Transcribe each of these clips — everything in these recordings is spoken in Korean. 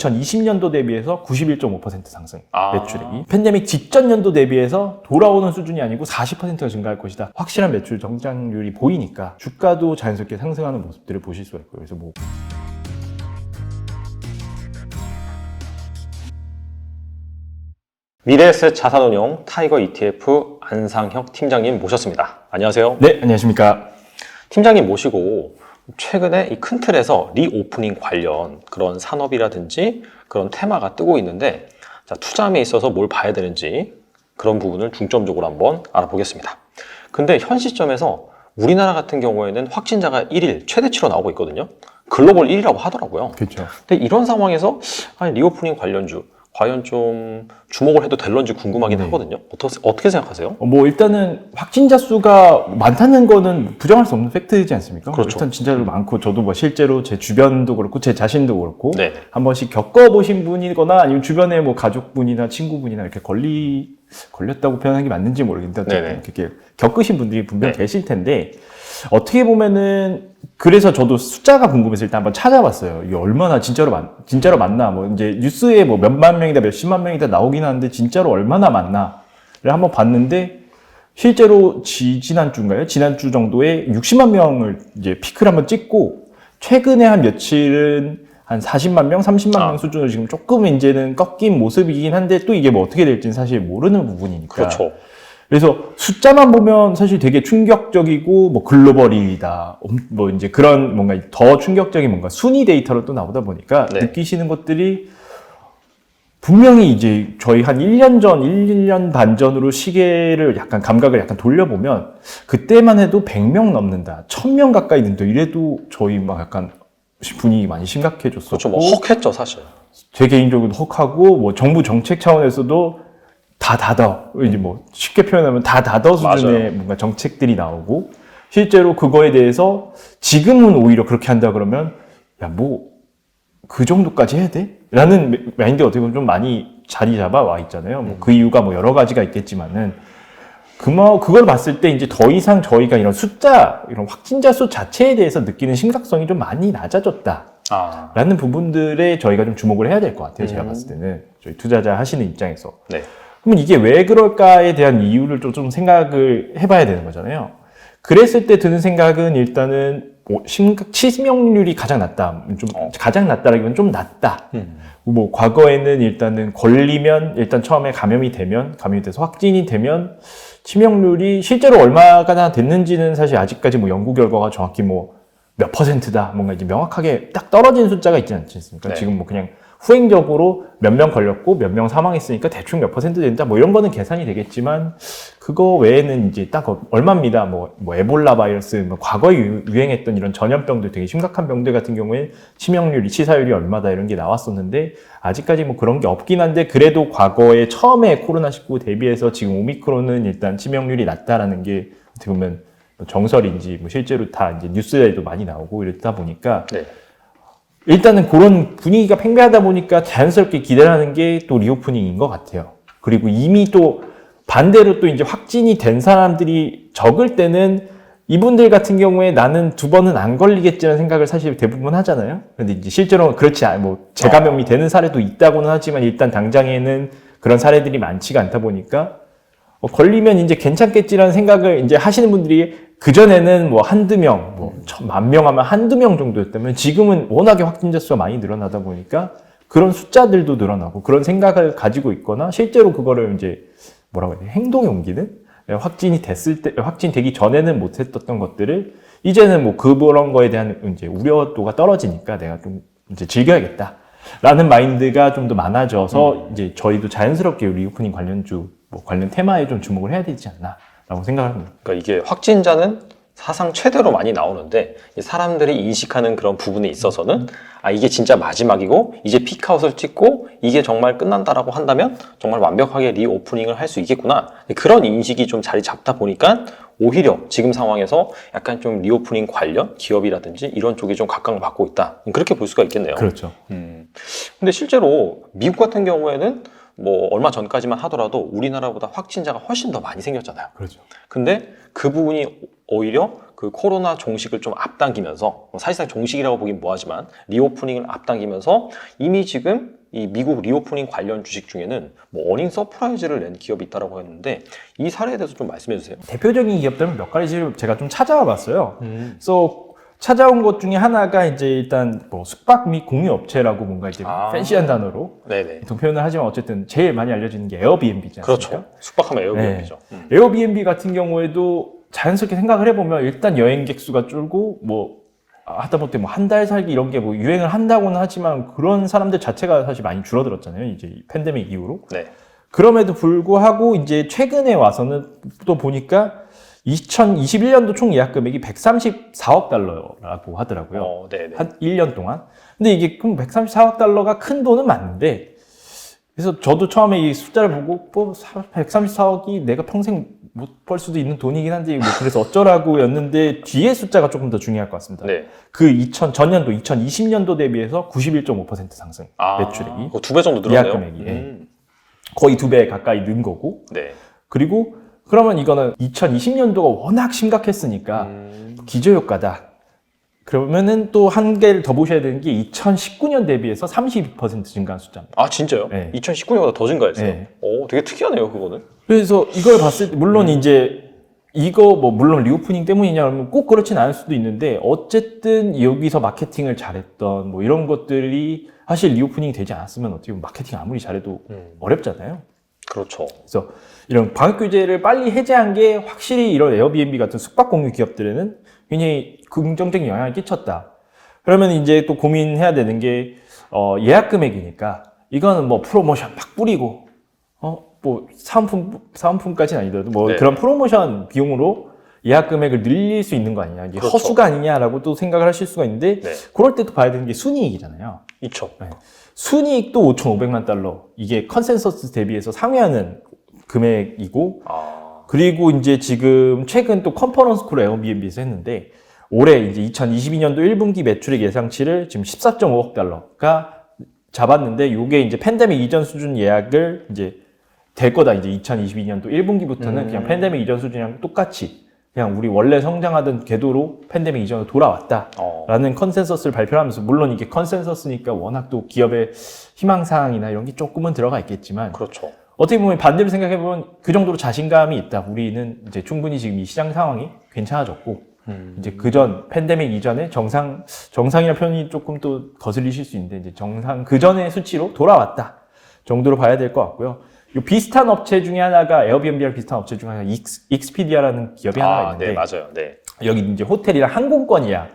2020년도 대비해서 91.5% 상승 아. 매출액이 팬데믹 직전 연도 대비해서 돌아오는 수준이 아니고 40%가 증가할 것이다. 확실한 매출 성장률이 보이니까 주가도 자연스럽게 상승하는 모습들을 보실 수가 있고요. 그래서 뭐 미래에셋 자산운용 타이거 ETF 안상혁 팀장님 모셨습니다. 안녕하세요. 네, 안녕하십니까. 팀장님 모시고 최근에 이 큰 틀에서 리오프닝 관련 그런 산업이라든지 그런 테마가 뜨고 있는데 자, 투자함에 있어서 뭘 봐야 되는지 그런 부분을 중점적으로 한번 알아보겠습니다. 근데 현 시점에서 우리나라 같은 경우에는 확진자가 1일 최대치로 나오고 있거든요. 글로벌 1위라고 하더라고요. 그렇죠. 근데 이런 상황에서 아니, 리오프닝 관련주 과연 좀 주목을 해도 될런지 궁금하긴 네. 하거든요. 어떻게, 어떻게 생각하세요? 어, 뭐 일단은 확진자 수가 많다는 거는 부정할 수 없는 팩트이지 않습니까? 그렇죠. 일단 진짜로 많고 저도 뭐 실제로 제 주변도 그렇고 제 자신도 그렇고 네. 한 번씩 겪어보신 분이거나 아니면 주변에 뭐 가족분이나 친구분이나 이렇게 걸리 걸렸다고 표현하는 게 맞는지 모르겠는데 어쨌든 네네. 이렇게 겪으신 분들이 분명 네. 계실 텐데 어떻게 보면은 그래서 저도 숫자가 궁금해서 일단 한번 찾아봤어요. 이게 얼마나 진짜로 많 진짜로 많나 뭐 이제 뉴스에 뭐 몇만 명이다 몇십만 명이다 나오긴 하는데 진짜로 얼마나 많나를 한번 봤는데 실제로 지, 지난주인가요? 지난주 정도에 60만 명을 이제 피크를 한번 찍고 최근에 한 며칠은 한 40만 명, 30만 아. 명 수준으로 지금 조금 이제는 꺾인 모습이긴 한데 또 이게 뭐 어떻게 될지는 사실 모르는 부분이니까. 그렇죠. 그래서 숫자만 보면 사실 되게 충격적이고 뭐 글로벌이다 엄- 뭐 이제 그런 뭔가 더 충격적인 뭔가 순위 데이터로 또 나오다 보니까 네. 느끼시는 것들이 분명히 이제 저희 한 1년 전, 1, 1년 반 전으로 시계를 약간 감각을 약간 돌려보면 그때만 해도 100명 넘는다, 1000명 가까이 된다 이래도 저희 막 약간 분위기 많이 심각해졌었고 그렇죠. 뭐 헉했죠, 사실. 제 개인적으로 헉하고 뭐 정부 정책 차원에서도 다 닫아 이제 뭐 쉽게 표현하면 다 닫아 수준의 맞아요. 뭔가 정책들이 나오고 실제로 그거에 대해서 지금은 오히려 그렇게 한다 그러면 야 뭐 그 정도까지 해야 돼? 라는 매- 마인드 어떻게 보면 좀 많이 자리 잡아 와 있잖아요. 뭐 그 이유가 뭐 여러 가지가 있겠지만은 그뭐 그걸 봤을 때 이제 더 이상 저희가 이런 숫자 이런 확진자 수 자체에 대해서 느끼는 심각성이 좀 많이 낮아졌다. 아. 라는 부분들에 저희가 좀 주목을 해야 될 것 같아요. 제가 음. 봤을 때는 저희 투자자 하시는 입장에서. 네. 그러면 이게 왜 그럴까에 대한 이유를 좀, 좀 생각을 해봐야 되는 거잖아요. 그랬을 때 드는 생각은 일단은 오, 심각 치명률이 가장 낮다. 좀 어. 가장 낮다라기보다는 좀 낮다. 음. 뭐 과거에는 일단은 걸리면 일단 처음에 감염이 되면 감염이 돼서 확진이 되면 치명률이 실제로 얼마나 됐는지는 사실 아직까지 뭐 연구 결과가 정확히 뭐 몇 퍼센트다 뭔가 이제 명확하게 딱 떨어진 숫자가 있지 않지 않습니까? 네. 지금 뭐 그냥 후행적으로 몇 명 걸렸고 몇 명 사망했으니까 대충 몇 퍼센트 된다 뭐 이런 거는 계산이 되겠지만 그거 외에는 이제 딱 어- 얼마입니다. 뭐, 뭐 에볼라 바이러스, 뭐 과거에 유- 유행했던 이런 전염병들 되게 심각한 병들 같은 경우에 치명률이 치사율이 얼마다 이런 게 나왔었는데 아직까지 뭐 그런 게 없긴 한데 그래도 과거에 처음에 코로나 19 대비해서 지금 오미크론은 일단 치명률이 낮다라는 게 어떻게 보면 뭐 정설인지 뭐 실제로 다 이제 뉴스에도 많이 나오고 이러다 보니까 네. 일단은 그런 분위기가 팽배하다 보니까 자연스럽게 기대하는 게 또 리오프닝인 것 같아요. 그리고 이미 또 반대로 또 이제 확진이 된 사람들이 적을 때는 이분들 같은 경우에 나는 두 번은 안 걸리겠지라는 생각을 사실 대부분 하잖아요. 근데 이제 실제로 그렇지 않, 뭐 재감염이 되는 사례도 있다고는 하지만 일단 당장에는 그런 사례들이 많지가 않다 보니까 어, 걸리면 이제 괜찮겠지라는 생각을 이제 하시는 분들이 그전에는 뭐 한두 명, 뭐 만명 하면 한두 명 정도였다면 지금은 워낙에 확진자 수가 많이 늘어나다 보니까 그런 숫자들도 늘어나고 그런 생각을 가지고 있거나 실제로 그거를 이제 뭐라고 해야 돼? 행동에 옮기는? 예, 확진이 됐을 때 확진되기 전에는 못했던 것들을 이제는 뭐 그런 거에 대한 이제 우려도가 떨어지니까 내가 좀 이제 즐겨야겠다. 라는 마인드가 좀 더 많아져서 이제 저희도 자연스럽게 리오프닝 관련주 뭐 관련 테마에 좀 주목을 해야 되지 않나 라고 생각을 합니다. 그러니까 이게 확진자는 사상 최대로 많이 나오는데 이 사람들이 인식하는 그런 부분에 있어서는 아 이게 진짜 마지막이고 이제 피크아웃을 찍고 이게 정말 끝난다라고 한다면 정말 완벽하게 리오프닝을 할 수 있겠구나 그런 인식이 좀 자리 잡다 보니까 오히려 지금 상황에서 약간 좀 리오프닝 관련 기업이라든지 이런 쪽이 좀 각광을 받고 있다 그렇게 볼 수가 있겠네요. 그렇죠. 음. 근데 실제로 미국 같은 경우에는 뭐 얼마 전까지만 하더라도 우리나라보다 확진자가 훨씬 더 많이 생겼잖아요. 그렇죠. 근데 그 부분이 오히려 그 코로나 종식을 좀 앞당기면서 뭐 사실상 종식이라고 보긴 뭐하지만 리오프닝을 앞당기면서 이미 지금 이 미국 리오프닝 관련 주식 중에는 뭐 어닝 서프라이즈를 낸 기업이 있다라고 했는데 이 사례에 대해서 좀 말씀해 주세요. 대표적인 기업들은 몇 가지를 제가 좀 찾아와 봤어요. 음. 그래서 찾아온 것 중에 하나가 이제 일단 뭐 숙박 및 공유 업체라고 뭔가 이제 아. 팬시한 단어로 네네. 보통 표현을 하지만 어쨌든 제일 많이 알려지는 게 에어비앤비잖아요. 그렇죠. 숙박하면 에어비앤비죠. 음. 에어비앤비 같은 경우에도 자연스럽게 생각을 해보면 일단 여행객 수가 줄고 뭐 하다못해 뭐 한 달 살기 이런 게 뭐 유행을 한다고는 하지만 그런 사람들 자체가 사실 많이 줄어들었잖아요. 이제 이 팬데믹 이후로. 네. 그럼에도 불구하고 이제 최근에 와서는 또 보니까 2021년도 총 예약 금액이 134억 달러라고 하더라고요. 어, 네네. 한 1년 동안. 근데 이게 그럼 134억 달러가 큰 돈은 맞는데, 그래서 저도 처음에 이 숫자를 보고, 뭐, 134억이 내가 평생 못 벌 수도 있는 돈이긴 한데, 뭐, 그래서 어쩌라고 였는데, 뒤에 숫자가 조금 더 중요할 것 같습니다. 네. 그 2000, 전년도, 2020년도 대비해서 91.5% 상승. 아, 매출액이. 두 배 정도 늘었네요. 예약 금액이, 예. 음. 거의 두 배 가까이 는 거고. 네. 그리고, 그러면 이거는 2020년도가 워낙 심각했으니까, 음. 기저효과다. 그러면은 또 한 개를 더 보셔야 되는 게 2019년 대비해서 32% 증가한 숫자입니다. 아 진짜요? 네. 2019년보다 더 증가했어요. 네. 오, 되게 특이하네요, 그거는. 그래서 이걸 봤을 때 물론 이제 이거 뭐 물론 리오프닝 때문이냐 그러면 꼭 그렇진 않을 수도 있는데 어쨌든 여기서 마케팅을 잘했던 뭐 이런 것들이 사실 리오프닝이 되지 않았으면 어떻게 보면 마케팅 아무리 잘해도 음. 어렵잖아요. 그렇죠. 그래서 이런 방역 규제를 빨리 해제한 게 확실히 이런 에어비앤비 같은 숙박 공유 기업들에는 굉장히 긍정적인 영향을 끼쳤다. 그러면 이제 또 고민해야 되는 게 어, 예약 금액이니까 이거는 뭐 프로모션 막 뿌리고 어 뭐 사은품 사은품까지는 아니더라도 뭐 네. 그런 프로모션 비용으로 예약 금액을 늘릴 수 있는 거 아니냐 이게 그렇죠. 허수가 아니냐라고 또 생각을 하실 수가 있는데 네. 그럴 때 또 봐야 되는 게 순이익이잖아요. 있죠. 순이익도 5,500만 달러 이게 컨센서스 대비해서 상회하는 금액이고 아, 그리고 이제 지금 최근 또 컨퍼런스 콜 에어비앤비에서 했는데 올해 이제 2022년도 1분기 매출액 예상치를 지금 14.5억 달러가 잡았는데 요게 이제 팬데믹 이전 수준 예약을 이제 될 거다 이제 2022년도 1분기부터는 음. 그냥 팬데믹 이전 수준이랑 똑같이 그냥 우리 원래 성장하던 궤도로 팬데믹 이전으로 돌아왔다. 어, 라는 컨센서스를 발표하면서 물론 이게 컨센서스니까 워낙 또 기업의 희망 사항이나 이런 게 조금은 들어가 있겠지만 그렇죠. 어떻게 보면 반대로 생각해 보면 그 정도로 자신감이 있다. 우리는 이제 충분히 지금 이 시장 상황이 괜찮아졌고 음. 이제 그전 팬데믹 이전에 정상 정상이라 표현이 조금 또 거슬리실 수 있는데 이제 정상 그 전의 수치로 돌아왔다 정도로 봐야 될 것 같고요. 요 비슷한 업체 중에 하나가 에어비앤비랑 비슷한 업체 중에 하나가 익스, 익스피디아라는 기업이 하나가 아, 있는데 네, 맞아요. 네. 여기 이제 호텔이랑 항공권이야.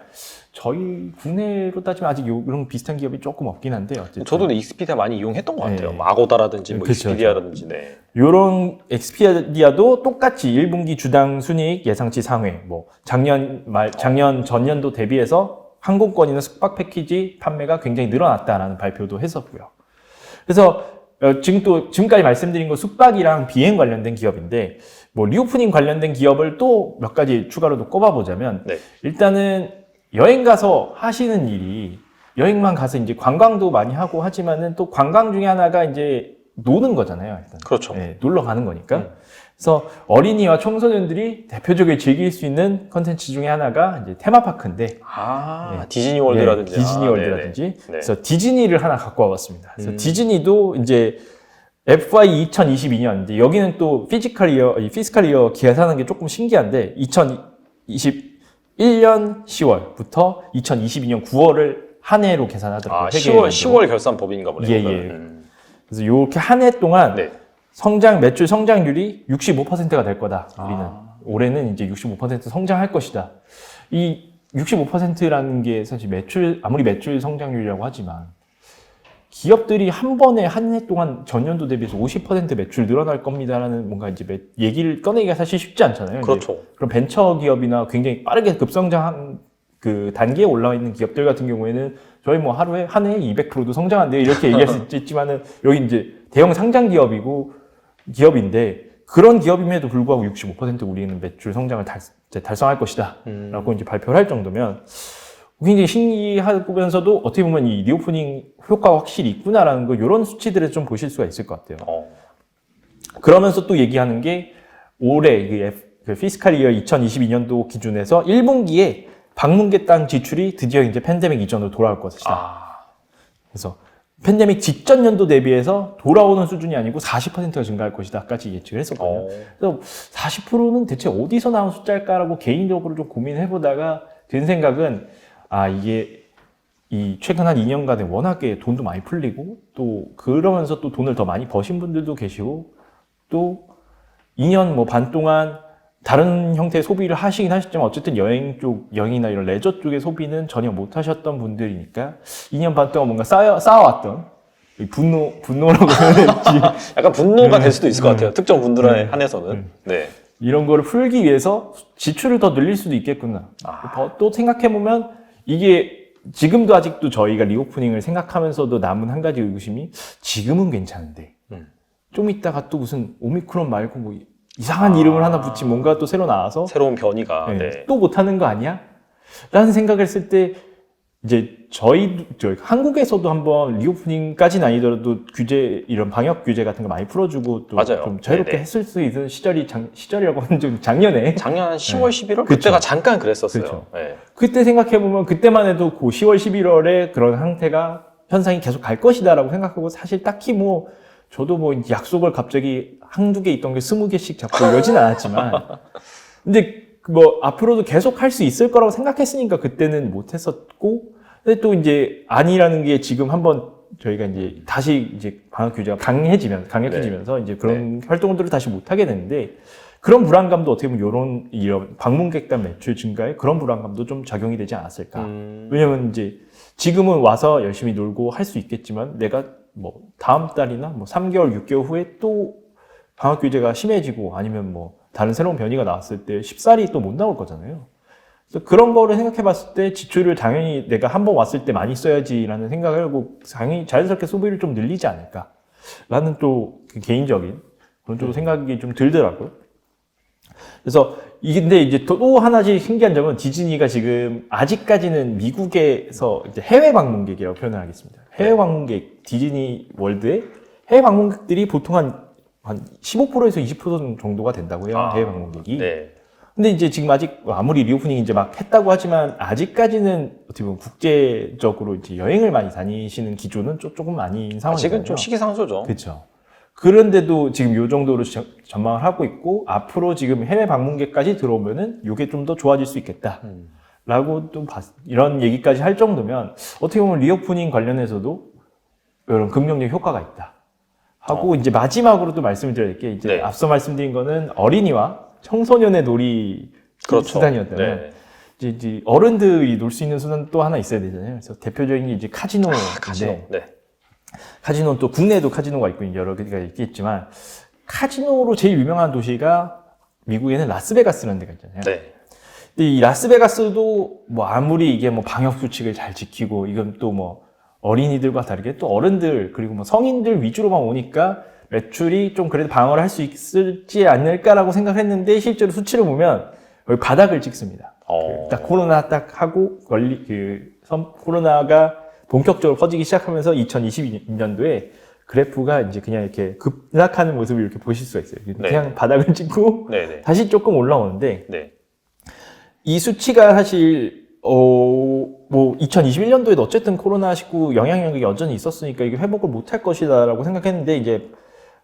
저희 국내로 따지면 아직 요- 이런 비슷한 기업이 조금 없긴 한데 어쨌든 저도 익스피디아 많이 이용했던 것 같아요. 네. 뭐 아고다라든지 뭐 그쵸, 익스피디아라든지. 네. 요런 엑스피디아도 똑같이 1분기 주당 순이익 예상치 상회, 뭐 작년 말 작년 전년도 대비해서 항공권이나 숙박 패키지 판매가 굉장히 늘어났다라는 발표도 했었고요. 그래서 어, 지금 또 지금까지 말씀드린 거 숙박이랑 비행 관련된 기업인데 뭐 리오프닝 관련된 기업을 또 몇 가지 추가로 도 꼽아보자면 네. 일단은 여행 가서 하시는 일이 여행만 가서 이제 관광도 많이 하고 하지만은 또 관광 중에 하나가 이제 노는 거잖아요. 일단. 그렇죠. 네, 놀러 가는 거니까. 음. 그래서 어린이와 청소년들이 대표적으로 즐길 수 있는 컨텐츠 중에 하나가 이제 테마파크인데 아, 네. 디즈니 월드라든지. 예, 디즈니 아, 월드라든지. 네. 그래서 디즈니를 하나 갖고 와봤습니다. 그래서 음. 디즈니도 이제 FY 2022년 이제 여기는 또 피지컬 이어, 이 피스컬 이어 계산하는 게 조금 신기한데 2021년 10월부터 2022년 9월을 한 해로 계산하더라고요. 아, 회계 10월, 연도로. 10월 결산 법인가 보네요. 예. 예. 음. 그래서 이렇게 한 해 동안 네. 성장 매출 성장률이 65%가 될 거다. 우리는 아. 올해는 이제 65% 성장할 것이다. 이 65%라는 게 사실 매출 아무리 매출 성장률이라고 하지만 기업들이 한 번에 한 해 동안 전년도 대비해서 50% 매출 늘어날 겁니다라는 뭔가 이제 매- 얘기를 꺼내기가 사실 쉽지 않잖아요. 그렇죠. 그런 벤처 기업이나 굉장히 빠르게 급성장한 그 단계에 올라와 있는 기업들 같은 경우에는 저희 뭐 하루에 한 해에 200%도 성장한대요 이렇게 얘기할 수 있지만은 여기 이제 대형 상장 기업이고 기업인데 그런 기업임에도 불구하고 65% 우리는 매출 성장을 달, 달성할 것이다 음. 라고 이제 발표를 할 정도면 굉장히 신기하면서도 어떻게 보면 이 리오프닝 효과가 확실히 있구나라는 거 이런 수치들을 좀 보실 수가 있을 것 같아요. 어. 그러면서 또 얘기하는 게 올해 그, F- 그 피스칼 이어 2022년도 기준에서 1분기에 방문객당 지출이 드디어 이제 팬데믹 이전으로 돌아올 것이다. 아. 그래서 팬데믹 직전 연도 대비해서 돌아오는 수준이 아니고 40%가 증가할 것이다까지 예측을 했었거든요. 어. 그래서 40%는 대체 어디서 나온 숫자일까라고 개인적으로 좀 고민해 보다가 든 생각은 아 이게 이 최근 한 2년간에 워낙에 돈도 많이 풀리고 또 그러면서 또 돈을 더 많이 버신 분들도 계시고 또 2년 뭐 반 동안 다른 형태의 소비를 하시긴 하셨지만 어쨌든 여행 쪽 여행이나 이런 레저 쪽의 소비는 전혀 못 하셨던 분들이니까 2년 반 동안 뭔가 쌓여 쌓아왔던 이 분노 분노라고 해야 될지 약간 분노가 네. 될 수도 있을 것 네. 같아요. 특정 분들에 네. 한해서는. 네. 이런 거를 풀기 위해서 지출을 더 늘릴 수도 있겠구나. 아. 더- 또 생각해보면 이게 지금도 아직도 저희가 리오프닝을 생각하면서도 남은 한 가지 의구심이 지금은 괜찮은데 음. 좀 있다가 또 무슨 오미크론 말고 뭐 이상한 아. 이름을 하나 붙인 뭔가 또 새로 나와서 새로운 변이가. 네, 네. 또 못하는 거 아니야? 라는 생각을 했을 때 이제 저희 저희 한국에서도 한번 리오프닝까지는 아니더라도 규제 이런 방역 규제 같은 거 많이 풀어주고 또 맞아요. 좀 자유롭게 네네. 했을 수 있는 시절이 작, 시절이라고 하면 좀 작년에 작년 한 10월, 11월 그쵸. 그때가 잠깐 그랬었어요. 그쵸. 네. 그때 생각해 보면 그때만 해도 그 10월, 11월에 그런 상태가 현상이 계속 갈 것이다라고 생각하고 사실 딱히 뭐 저도 뭐 약속을 갑자기 한두 개 있던 게 스무 개씩 잡고 이러진 않았지만 근데 뭐 앞으로도 계속 할 수 있을 거라고 생각했으니까 그때는 못 했었고 근데 또 이제 아니라는 게 지금 한번 저희가 이제 다시 이제 방역 규제가 강해지면 강력해지면서 이제 그런 활동들을 다시 못 하게 되는데 그런 불안감도 어떻게 보면 이런 이런 방문객단 매출 증가에 그런 불안감도 좀 작용이 되지 않았을까. 음. 왜냐면 이제 지금은 와서 열심히 놀고 할 수 있겠지만 내가 뭐 다음 달이나 뭐 3개월, 6개월 후에 또 방역 규제가 심해지고 아니면 뭐 다른 새로운 변이가 나왔을 때 쉽사리 또 못 나올 거잖아요. 그래서 그런 거를 생각해 봤을 때 지출을 당연히 내가 한 번 왔을 때 많이 써야지라는 생각을 하고 당연히 자연스럽게 소비를 좀 늘리지 않을까. 라는 또그 개인적인 그런 좀 생각이 좀 들더라고요. 그래서 이게 근데 이제 또, 또 하나씩 신기한 점은 디즈니가 지금 아직까지는 미국에서 이제 해외 방문객이라고 표현을 하겠습니다. 해외 방문객 디즈니 월드에 해외 방문객들이 보통 한, 한 15%에서 20% 정도가 된다고 해요. 아, 해외 방문객이. 네. 근데 이제 지금 아직 아무리 리오프닝 이제 막 했다고 하지만 아직까지는 어떻게 보면 국제적으로 이제 여행을 많이 다니시는 기조는 조- 조금 아닌 상황이잖아요. 아직은 좀 시기상조죠. 그렇죠. 그런데도 지금 요 정도로 저- 전망을 하고 있고 앞으로 지금 해외 방문객까지 들어오면은 요게 좀 더 좋아질 수 있겠다. 음. 라고 또 봤- 이런 얘기까지 할 정도면 어떻게 보면 리오프닝 관련해서도 이런 긍정적 효과가 있다. 하고 이제 마지막으로 또 말씀을 드려야 될 게 이제 어. 네. 앞서 말씀드린 거는 어린이와 청소년의 놀이 그렇죠. 수단이었다면 네. 이제, 이제 어른들이 놀 수 있는 수단 또 하나 있어야 되잖아요. 그래서 대표적인 게 이제 카지노인데 아, 카지노. 네. 카지노는 또 국내에도 카지노가 있고 여러 개가 있겠지만 카지노로 제일 유명한 도시가 미국에는 라스베가스라는 데가 있잖아요. 네. 이 라스베가스도 뭐 아무리 이게 뭐 방역 수칙을 잘 지키고 이건 또 뭐 어린이들과 다르게 또 어른들 그리고 뭐 성인들 위주로만 오니까 매출이 좀 그래도 방어를 할 수 있을지 않을까라고 생각했는데 실제로 수치를 보면 거의 바닥을 찍습니다. 어. 딱 코로나 딱 하고 걸리 그 섬- 코로나가 본격적으로 퍼지기 시작하면서 2022년도에 그래프가 이제 그냥 이렇게 급락하는 모습을 이렇게 보실 수가 있어요. 그냥 바닥을 찍고 네네. 다시 조금 올라오는데 네. 이 수치가 사실 어 뭐 2021년도에도 어쨌든 코로나19 영향력이 여전히 있었으니까 이게 회복을 못할 것이다라고 생각했는데 이제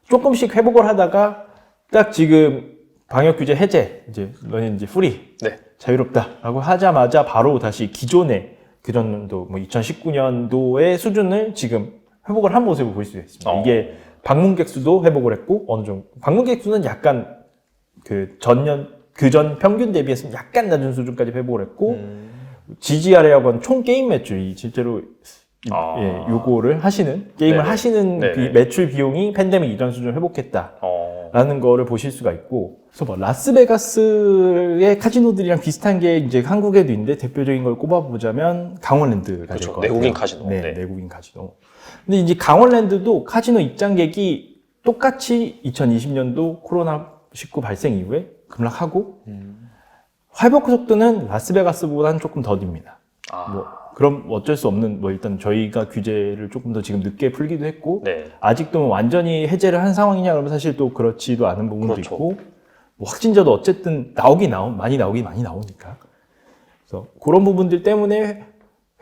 조금씩 회복을 하다가 딱 지금 방역 규제 해제 이제 너는 이제 프리 네. 자유롭다라고 하자마자 바로 다시 기존의 그전도 뭐 2019년도의 수준을 지금 회복을 한 모습을 볼 수 있습니다. 어. 이게 방문객 수도 회복을 했고 어느 정도 방문객 수는 약간 그 전년 그전 평균 대비해서 약간 낮은 수준까지 회복을 했고 음. GGR이라고 하는 총 게임 매출이 실제로 이- 아. 예, 요거를 하시는 게임을 네네. 하시는 네네. 비- 매출 비용이 팬데믹 이전 수준을 회복했다. 어. 라는 거를 보실 수가 있고 그래서 뭐 라스베가스의 카지노들이랑 비슷한 게 이제 한국에도 있는데 대표적인 걸 꼽아보자면 강원랜드가 될 그렇죠. 것 같아요. 내국인 카지노. 네, 네. 내국인 카지노. 근데 이제 강원랜드도 카지노 입장객이 똑같이 2020년도 코로나 19 발생 이후에 급락하고 음. 회복 속도는 라스베가스보다는 조금 더딥니다. 아, 뭐 그럼 어쩔 수 없는 뭐 일단 저희가 규제를 조금 더 지금 늦게 풀기도 했고 네. 아직도 완전히 해제를 한 상황이냐 그러면 사실 또 그렇지도 않은 부분도 그렇죠. 있고 뭐 확진자도 어쨌든 나오긴 나오 많이 나오긴 많이 나오니까 그래서 그런 부분들 때문에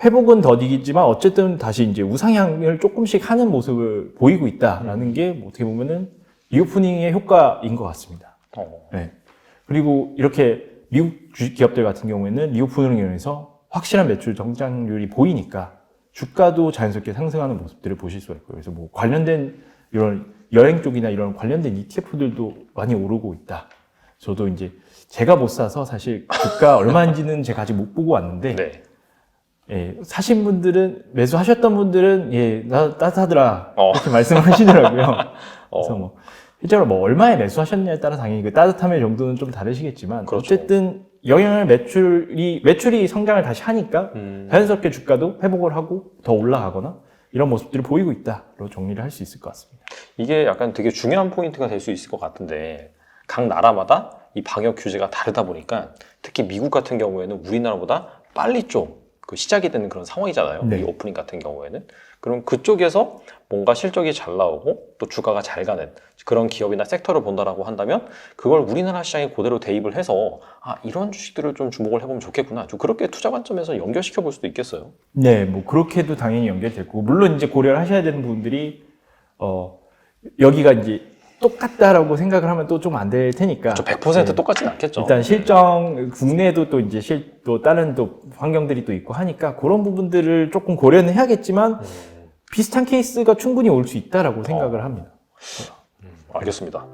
회복은 더디겠지만 어쨌든 다시 이제 우상향을 조금씩 하는 모습을 보이고 있다라는 게뭐 어떻게 보면은 리오프닝의 효과인 것 같습니다. 어, 네. 그리고 이렇게 미국 주식 기업들 같은 경우에는 리오프닝을 인해서 확실한 매출 성장률이 보이니까 주가도 자연스럽게 상승하는 모습들을 보실 수가 있고요. 그래서 뭐 관련된 이런 여행 쪽이나 이런 관련된 ETF들도 많이 오르고 있다. 저도 이제 제가 못 사서 사실 주가 얼마인지는 제가 아직 못 보고 왔는데 네. 예, 사신 분들은 매수하셨던 분들은 예, 나 따뜻하더라 어. 이렇게 말씀하시더라고요. 어. 그래서 뭐 실제로 뭐 얼마에 매수하셨냐에 따라 당연히 그 따뜻함의 정도는 좀 다르시겠지만 그렇죠. 어쨌든 영향을 매출이 매출이 성장을 다시 하니까 음, 자연스럽게 주가도 회복을 하고 더 올라가거나 이런 모습들을 보이고 있다로 정리를 할 수 있을 것 같습니다. 이게 약간 되게 중요한 포인트가 될 수 있을 것 같은데 각 나라마다 이 방역 규제가 다르다 보니까 특히 미국 같은 경우에는 우리나라보다 빨리 좀 그 시작이 되는 그런 상황이잖아요. 네. 이 오프닝 같은 경우에는 그럼 그쪽에서 뭔가 실적이 잘 나오고 또 주가가 잘 가는 그런 기업이나 섹터를 본다라고 한다면 그걸 우리나라 시장에 그대로 대입을 해서 아 이런 주식들을 좀 주목을 해보면 좋겠구나. 좀 그렇게 투자 관점에서 연결시켜 볼 수도 있겠어요. 네, 뭐 그렇게도 당연히 연결됐고 물론 이제 고려를 하셔야 되는 부분들이 어 여기가 이제 똑같다라고 생각을 하면 또 좀 안 될 테니까 저 100% 네. 똑같진 않겠죠. 일단 실정 국내에도 또 이제 실 또 다른 또 환경들이 또 있고 하니까 그런 부분들을 조금 고려는 해야겠지만 음, 비슷한 케이스가 충분히 올 수 있다라고 생각을 합니다. 알겠습니다.